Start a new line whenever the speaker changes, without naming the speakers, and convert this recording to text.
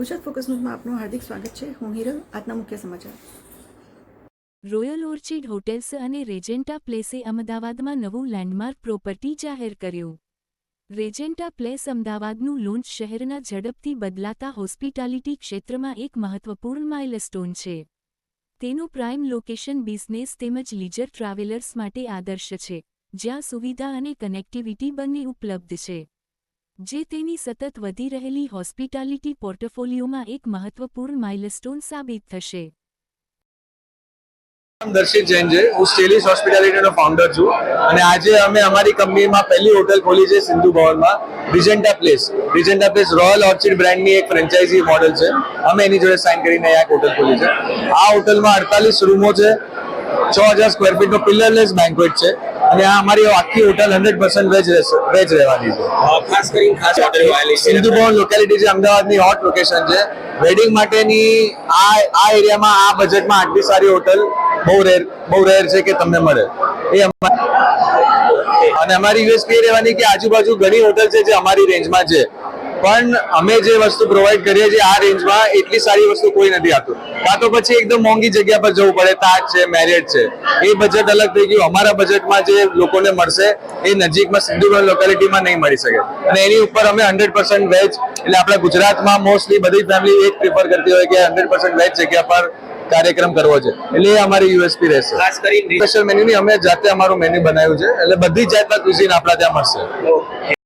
Gujarat focus ન્યૂઝમાં આપનું હાર્દિક સ્વાગત છે. હું હિરલ, આજના મુખ્ય સમાચાર.
રોયલ ઓર્ચિડ હોટેલ્સ અને રેજેન્ટા પ્લેસે અમદાવાદમાં નવું લેન્ડમાર્ક પ્રોપર્ટી જાહેર કર્યું. રેજેન્ટા પ્લેસ અમદાવાદનું લોન્ચ શહેરના ઝડપથી બદલાતા હોસ્પિટાલિટી ક્ષેત્રમાં એક મહત્વપૂર્ણ માઇલસ્ટોન છે. તેનું પ્રાઇમ લોકેશન બિઝનેસ તેમજ લીજર ટ્રાવેલર્સ માટે આદર્શ છે, જ્યાં સુવિધા અને કનેક્ટિવિટી બંને ઉપલબ્ધ છે. જે તેની સતત વધી રહેલી હોસ્પિટાલિટી પોર્ટફોલિયોમાં એક મહત્વપૂર્ણ માઇલસ્ટોન સાબિત થશે.
દર્શિત જૈન છે. હું સ્ટેલિસ હોસ્પિટાલિટીનો ફાઉન્ડર છું અને આજે અમે અમારી કંપનીમાં પહેલી હોટલ ખોલી છે સિંધુ ભવનમાં Regenta place Regenta place royal orchid બ્રાન્ડની એક ફ્રેન્ચાઇઝી મોડલ છે. અમે એની જોડે સાઇન કરીને એક હોટલ ખોલી છે. આ હોટલમાં અડતાલીસ રૂમો છે. છ હજાર સ્ક્વેર ફીટનો પિલરલેસ બેન્કવેટ છે. અને આ અમારી આખી hotel hundred percent veg veg રહેવાની છે.
ખાસ કરીને ખાસ હોટેલ
સિંધુ ભવન લોકેલિટી છે અમદાવાદની હોટ લોકેશન છે. વેડિંગ માટેની આ આ એરિયામાં આ બજેટમાં આટલી સારી હોટલ બહુ રેર બહુ રેર છે કે તમને મળે. એ અને અમારી યુએસપી રહેવાની કે આજુબાજુ ઘણી હોટલ છે જે અમારી રેન્જમાં છે. પણ અમે જે વસ્તુ પ્રોવાઈડ કરીએ છીએ આ રેન્જમાં એટલી સારી વસ્તુ કોઈ નથી આપતું કાં તો પછી એકદમ મોંઘી જગ્યા પર જવું પડે તાજ છે મેરિયટ છે. એ બજેટ અલગ થઈ ગયું. અમારા બજેટમાં જે લોકોને મળશે એ નજીકમાં સિંધુગઢ લોકેલિટીમાં નહીં મળી શકે. અને એની ઉપર અમે હંડ્રેડ પર્સન્ટ વેજ એટલે આપણા ગુજરાતમાં મોસ્ટલી બધી ફેમિલી એ જ પ્રિફર કરતી હોય કે હંડ્રેડ પર્સન્ટ વેજ જગ્યા પર કાર્યક્રમ કરવો છે. એટલે એ અમારી યુએસપી રહેશે.
ખાસ કરીને
સ્પેશિયલ મેન્યુની અમે જાતે અમારું મેન્યુ બનાવ્યું છે. એટલે બધી જાતના ક્યુઝિન આપણા ત્યાં મળશે.